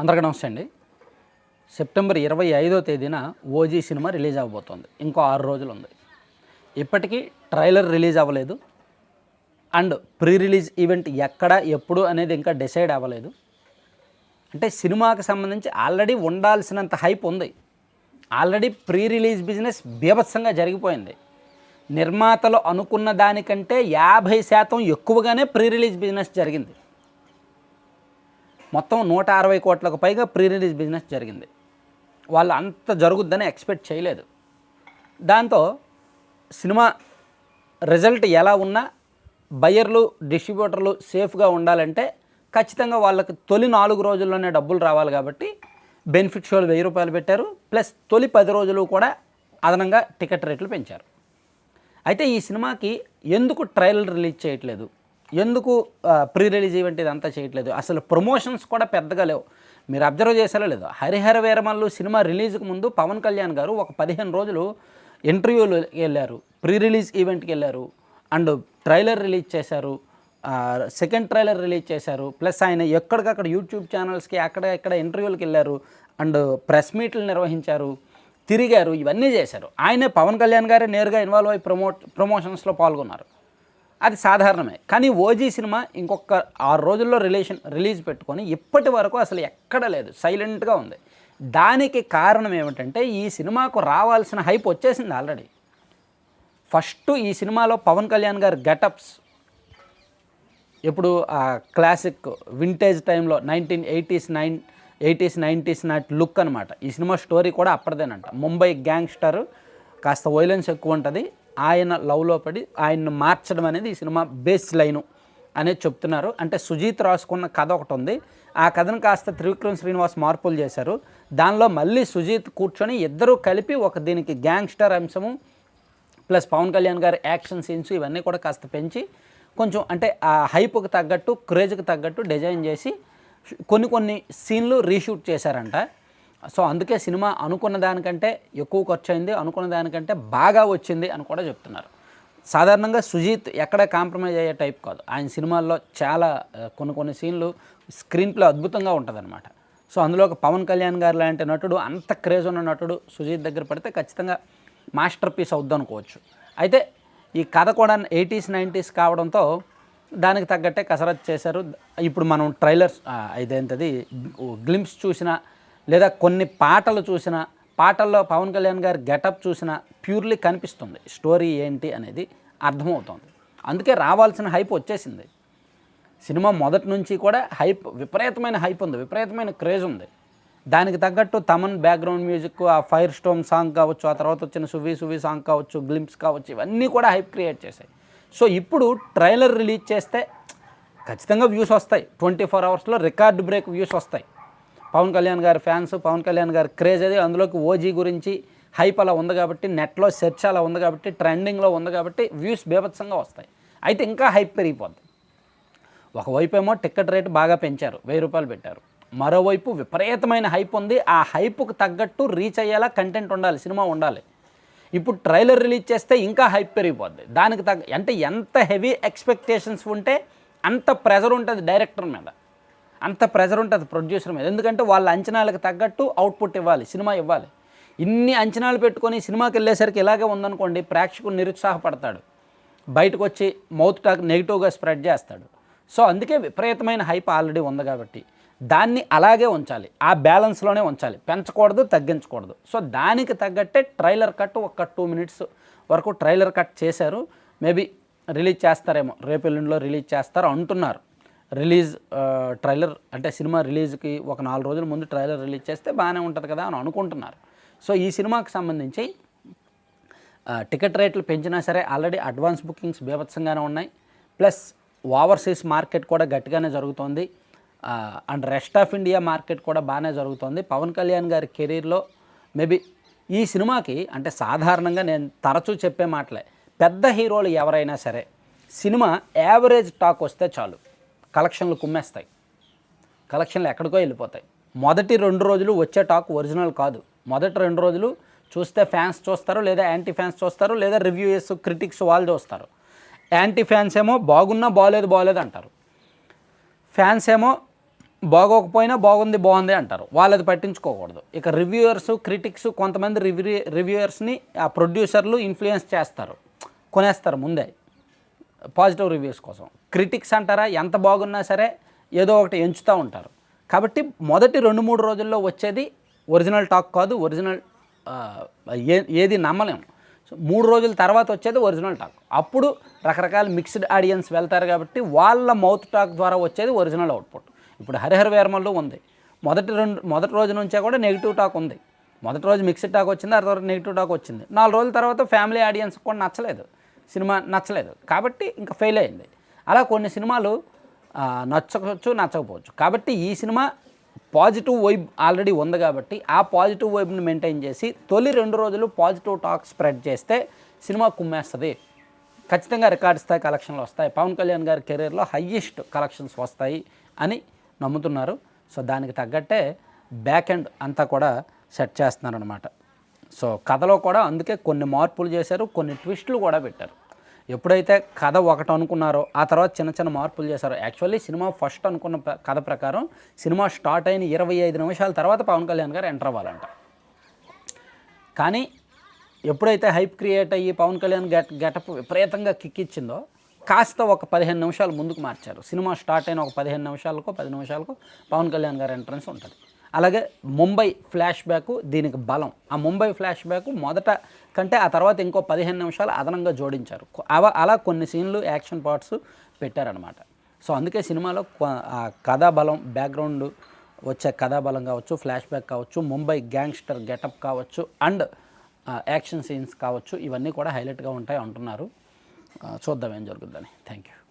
అందరికీ నమస్తే అండి. సెప్టెంబర్ ఇరవై ఐదో తేదీన ఓజీ సినిమా రిలీజ్ అవ్వబోతోంది. ఇంకో ఆరు రోజులు ఉంది. ఇప్పటికీ ట్రైలర్ రిలీజ్ అవ్వలేదు. అండ్ ప్రీ రిలీజ్ ఈవెంట్ ఎక్కడ ఎప్పుడు అనేది ఇంకా డిసైడ్ అవ్వలేదు. అంటే సినిమాకి సంబంధించి ఆల్రెడీ ఉండాల్సినంత హైప్ ఉంది. ఆల్రెడీ ప్రీ రిలీజ్ బిజినెస్ బీభత్సంగా జరిగిపోయింది. నిర్మాతలు అనుకున్న దానికంటే యాభై శాతం ఎక్కువగానే ప్రీ రిలీజ్ బిజినెస్ జరిగింది. మొత్తం నూట అరవై కోట్లకు పైగా ప్రీ రిలీజ్ బిజినెస్ జరిగింది. వాళ్ళు అంత జరుగుద్దని ఎక్స్పెక్ట్ చేయలేదు. దాంతో సినిమా రిజల్ట్ ఎలా ఉన్నా బయ్యర్లు డిస్ట్రిబ్యూటర్లు సేఫ్గా ఉండాలంటే ఖచ్చితంగా వాళ్ళకి తొలి నాలుగు రోజుల్లోనే డబ్బులు రావాలి కాబట్టి బెనిఫిట్ షోలు వెయ్యి రూపాయలు పెట్టారు. ప్లస్ తొలి పది రోజులు కూడా అదనంగా టికెట్ రేట్లు పెంచారు. అయితే ఈ సినిమాకి ఎందుకు ట్రయల్ రిలీజ్ చేయట్లేదు? ఎందుకు ప్రీ రిలీజ్ ఈవెంట్ ఇదంతా చేయట్లేదు? అసలు ప్రమోషన్స్ కూడా పెద్దగా లేవు. మీరు అబ్జర్వ్ చేసారో లేదో? హరిహర వీరమల్లు సినిమా రిలీజ్కి ముందు పవన్ కళ్యాణ్ గారు ఒక పదిహేను రోజులు ఇంటర్వ్యూలు వెళ్ళారు. ప్రీ రిలీజ్ ఈవెంట్కి వెళ్ళారు. అండ్ ట్రైలర్ రిలీజ్ చేశారు. సెకండ్ ట్రైలర్ రిలీజ్ చేశారు. ప్లస్ ఆయన ఎక్కడికక్కడ యూట్యూబ్ ఛానల్స్కి అక్కడ ఎక్కడ ఇంటర్వ్యూలకు వెళ్ళారు. అండ్ ప్రెస్ మీట్లు నిర్వహించారు. తిరిగారు. ఇవన్నీ చేశారు. ఆయనే పవన్ కళ్యాణ్ గారే నేరుగా ఇన్వాల్వ్ అయ్యి ప్రమోట్ ప్రమోషన్స్లో పాల్గొన్నారు. అది సాధారణమే. కానీ ఓజీ సినిమా ఇంకొక ఆరు రోజుల్లో రిలేషన్ రిలీజ్ పెట్టుకొని ఇప్పటి వరకు అసలు ఎక్కడ లేదు. సైలెంట్గా ఉంది. దానికి కారణం ఏమిటంటే ఈ సినిమాకు రావాల్సిన హైప్ వచ్చేసింది ఆల్రెడీ. ఫస్ట్ ఈ సినిమాలో పవన్ కళ్యాణ్ గారి గెటప్స్. ఇప్పుడు ఆ క్లాసిక్ వింటేజ్ టైంలో nineteen eighties nine eighties nineties నాటి లుక్ అనమాట ఈ సినిమా స్టోరీ కూడా అప్పటిదేనంట. ముంబై గ్యాంగ్స్టర్. కాస్త వైలెన్స్ ఎక్కువ ఉంటుంది. ఆయన లవ్లో పడి ఆయన్ను మార్చడం అనేది ఈ సినిమా బేస్ లైను అనేది చెప్తున్నారు. అంటే సుజీత్ రాసుకున్న కథ ఒకటి ఉంది. ఆ కథను కాస్త త్రివిక్రమ్ శ్రీనివాస్ మార్పులు చేశారు. దానిలో మళ్ళీ సుజీత్ కూర్చొని ఇద్దరూ కలిపి ఒక దీనికి గ్యాంగ్స్టర్ అంశము ప్లస్ పవన్ కళ్యాణ్ గారి యాక్షన్ సీన్స్ ఇవన్నీ కూడా కాస్త పెంచి కొంచెం అంటే ఆ హైప్కి తగ్గట్టు క్రేజ్కి తగ్గట్టు డిజైన్ చేసి కొన్ని కొన్ని సీన్లు రీషూట్ చేశారంట. సో అందుకే సినిమా అనుకున్న దానికంటే ఎక్కువ ఖర్చు అయింది అనుకున్న దానికంటే బాగా వచ్చింది అని కూడా చెప్తున్నారు. సాధారణంగా సుజీత్ ఎక్కడ కాంప్రమైజ్ అయ్యే టైప్ కాదు. ఆయన సినిమాల్లో చాలా కొన్ని కొన్ని సీన్లు స్క్రీన్ప్లే అద్భుతంగా ఉంటుందన్నమాట. సో అందులో ఒక పవన్ కళ్యాణ్ గారు లాంటి నటుడు అంత క్రేజ్ ఉన్న నటుడు సుజీత్ దగ్గర పడితే ఖచ్చితంగా మాస్టర్ పీస్ అవుద్ది అనుకోవచ్చు. అయితే ఈ కథ కూడా ఎయిటీస్ నైంటీస్ కావడంతో దానికి తగ్గట్టే కసరత్ చేశారు. ఇప్పుడు మనం ట్రైలర్స్ ఇదేంటది గ్లిమ్స్ చూసిన లేదా కొన్ని పాటలు చూసినా పాటల్లో పవన్ కళ్యాణ్ గారి గెటప్ చూసినా ప్యూర్లీ కనిపిస్తుంది. స్టోరీ ఏంటి అనేది అర్థమవుతుంది. అందుకే రావాల్సిన హైప్ వచ్చేసింది. సినిమా మొదటి నుంచి కూడా హైప్ విపరీతమైన హైప్ ఉంది విపరీతమైన క్రేజ్ ఉంది. దానికి తగ్గట్టు తమన్ బ్యాక్గ్రౌండ్ మ్యూజిక్ ఆ ఫైర్ స్టోమ్ సాంగ్ కావచ్చు ఆ తర్వాత వచ్చిన సువి సువి సాంగ్ కావచ్చు గ్లింప్స్ కావచ్చు ఇవన్నీ కూడా హైప్ క్రియేట్ చేశాయి. సో ఇప్పుడు ట్రైలర్ రిలీజ్ చేస్తే ఖచ్చితంగా వ్యూస్ వస్తాయి. ట్వంటీ ఫోర్ అవర్స్లో రికార్డ్ బ్రేక్ వ్యూస్ వస్తాయి. పవన్ కళ్యాణ్ గారి ఫ్యాన్స్ పవన్ కళ్యాణ్ గారి క్రేజ్ అది. అందులోకి ఓజీ గురించి హైప్ అలా ఉంది కాబట్టి నెట్లో సెర్చ్ అలా ఉంది కాబట్టి ట్రెండింగ్లో ఉంది కాబట్టి వ్యూస్ బీభత్సంగా వస్తాయి. అయితే ఇంకా హైప్ పెరిగిపోద్ది. ఒకవైపు ఏమో టికెట్ రేటు బాగా పెంచారు వెయ్యి రూపాయలు పెట్టారు. మరోవైపు విపరీతమైన హైప్ ఉంది. ఆ హైప్కు తగ్గట్టు రీచ్ అయ్యేలా కంటెంట్ ఉండాలి సినిమా ఉండాలి. ఇప్పుడు ట్రైలర్ రిలీజ్ చేస్తే ఇంకా హైప్ పెరిగిపోద్ది. దానికి తగ్గ అంటే ఎంత హెవీ ఎక్స్పెక్టేషన్స్ ఉంటే అంత ప్రెజర్ ఉంటుంది డైరెక్టర్ మీద. అంత ప్రెజర్ ఉంటుంది ప్రొడ్యూసర్ మీద. ఎందుకంటే వాళ్ళ అంచనాలకు తగ్గట్టు అవుట్పుట్ ఇవ్వాలి సినిమా ఇవ్వాలి. ఇన్ని అంచనాలు పెట్టుకొని సినిమాకి వెళ్ళేసరికి ఇలాగే ఉందనుకోండి ప్రేక్షకుడు నిరుత్సాహపడతాడు. బయటకు వచ్చి మౌత్ టాక్ నెగిటివ్గా స్ప్రెడ్ చేస్తాడు. సో అందుకే విపరీతమైన హైప్ ఆల్రెడీ ఉంది కాబట్టి దాన్ని అలాగే ఉంచాలి ఆ బ్యాలెన్స్లోనే ఉంచాలి. పెంచకూడదు తగ్గించకూడదు. సో దానికి తగ్గట్టే ట్రైలర్ కట్ ఒక టూ మినిట్స్ వరకు ట్రైలర్ కట్ చేశారు. మేబీ రిలీజ్ చేస్తారేమో రేపు ఎల్లుండిలో రిలీజ్ చేస్తారు అంటున్నారు. రిలీజ్ ట్రైలర్ అంటే సినిమా రిలీజ్కి ఒక నాలుగు రోజుల ముందు ట్రైలర్ రిలీజ్ చేస్తే బాగానే ఉంటుంది కదా అని అనుకుంటున్నారు. సో ఈ సినిమాకి సంబంధించి టికెట్ రేట్లు పెంచినా సరే ఆల్రెడీ అడ్వాన్స్ బుకింగ్స్ బీభత్సంగానే ఉన్నాయి. ప్లస్ ఓవర్సీస్ మార్కెట్ కూడా గట్టిగానే జరుగుతోంది. And rest of India market కూడా బాగానే జరుగుతోంది. పవన్ కళ్యాణ్ గారి కెరీర్లో మేబీ ఈ సినిమాకి అంటే సాధారణంగా నేను తరచూ చెప్పే మాటలే పెద్ద హీరోలు ఎవరైనా సరే సినిమా యావరేజ్ టాక్ వస్తే చాలు. కలెక్షన్లు కుమ్మేస్తాయి. కలెక్షన్లు ఎక్కడికో వెళ్ళిపోతాయి. మొదటి రెండు రోజులు వచ్చే టాక్ ఒరిజినల్ కాదు. మొదటి రెండు రోజులు చూస్తే ఫ్యాన్స్ చూస్తారు లేదా యాంటీ ఫ్యాన్స్ చూస్తారు లేదా రివ్యూయర్స్ క్రిటిక్స్ వాళ్ళు చూస్తారు. యాంటీ ఫ్యాన్స్ ఏమో బాగున్నా బాగలేదు బాగలేదు అంటారు. ఫ్యాన్స్ ఏమో బాగోకపోయినా బాగుంది బాగుంది అంటారు. వాళ్ళది పట్టించుకోకూడదు. ఇక రివ్యూయర్స్ క్రిటిక్స్ కొంతమంది రివ్యూ రివ్యూయర్స్ని ఆ ప్రొడ్యూసర్లు ఇన్ఫ్లుయెన్స్ చేస్తారు. కొనేస్తారు ముందే. పాజిటివ్ రివ్యూస్ కోసం. క్రిటిక్స్ అంటారా ఎంత బాగున్నా సరే ఏదో ఒకటి ఎంచుతూ ఉంటారు. కాబట్టి మొదటి రెండు మూడు రోజుల్లో వచ్చేది ఒరిజినల్ టాక్ కాదు ఒరిజినల్ ఏ ఏది నమ్మలేము సో మూడు రోజుల తర్వాత వచ్చేది ఒరిజినల్ టాక్. అప్పుడు రకరకాల మిక్స్డ్ ఆడియన్స్ వెళ్తారు కాబట్టి వాళ్ళ మౌత్ టాక్ ద్వారా వచ్చేది ఒరిజినల్ అవుట్పుట్. ఇప్పుడు హరిహర వేర్మల్లో ఉంది. మొదటి రెండు మొదటి రోజు నుంచే కూడా నెగిటివ్ టాక్ ఉంది. మొదటి రోజు మిక్స్డ్ టాక్ వచ్చింది ఆ తర్వాత నెగిటివ్ టాక్ వచ్చింది. నాలుగు రోజుల తర్వాత ఫ్యామిలీ ఆడియన్స్ కూడా నచ్చలేదు. సినిమా నచ్చలేదు. కాబట్టి ఇంకా ఫెయిల్ అయింది. అలా కొన్ని సినిమాలు ఆ, నచ్చవచ్చు నచ్చకపోవచ్చు. కాబట్టి ఈ సినిమా పాజిటివ్ వైబ్ ఆల్రెడీ ఉంది కాబట్టి ఆ పాజిటివ్ వైబ్ని మెయింటైన్ చేసి తొలి రెండు రోజులు పాజిటివ్ టాక్ స్ప్రెడ్ చేస్తే సినిమా కుమ్మేస్తుంది. ఖచ్చితంగా రికార్డ్ స్థాయి కలెక్షన్లు వస్తాయి. పవన్ కళ్యాణ్ గారి కెరీర్లో హయ్యెస్ట్ కలెక్షన్స్ వస్తాయి అని నమ్ముతున్నారు. సో దానికి తగ్గట్టే బ్యాక్ ఎండ్ అంతా కూడా సెట్ చేస్తున్నారనమాట సో కథలో కూడా అందుకే కొన్ని మార్పులు చేశారు కొన్ని ట్విస్టులు కూడా పెట్టారు. ఎప్పుడైతే కథ ఒకటి అనుకున్నారో ఆ తర్వాత చిన్న చిన్న మార్పులు చేశారో. యాక్చువల్లీ సినిమా ఫస్ట్ అనుకున్న ప్ర- కథ ప్రకారం సినిమా స్టార్ట్ అయిన ఇరవై ఐదు నిమిషాల తర్వాత పవన్ కళ్యాణ్ గారు ఎంటర్ అవ్వాలంట. కానీ ఎప్పుడైతే హైప్ క్రియేట్ అయ్యి పవన్ కళ్యాణ్ గెట్ గెటప్ విపరీతంగా కిక్ ఇచ్చిందో కాస్త ఒక పదిహేను నిమిషాలు ముందుకు మార్చారు. సినిమా స్టార్ట్ అయిన ఒక పదిహేను నిమిషాలకు పది నిమిషాలకు పవన్ కళ్యాణ్ గారి ఎంట్రన్స్ ఉంటుంది. అలాగే ముంబై ఫ్లాష్ బ్యాక్ దీనికి బలం. ఆ ముంబై ఫ్లాష్ బ్యాక్ మొదట కంటే ఆ తర్వాత ఇంకో పదిహేను నిమిషాలు అదనంగా జోడించారు. అవ- అలా కొన్ని సీన్లు యాక్షన్ పార్ట్స్ పెట్టారనమాట సో అందుకే సినిమాలో కొ- ఆ కథాబలం బ్యాక్గ్రౌండ్ వచ్చే కథాబలం కావచ్చు ఫ్లాష్ బ్యాక్ కావచ్చు ముంబై గ్యాంగ్స్టర్ గెటప్ కావచ్చు అండ్ యాక్షన్ సీన్స్ కావచ్చు ఇవన్నీ కూడా హైలైట్గా ఉంటాయి అంటున్నారు. చూద్దాం ఏం జరుగుతుందని థ్యాంక్ యూ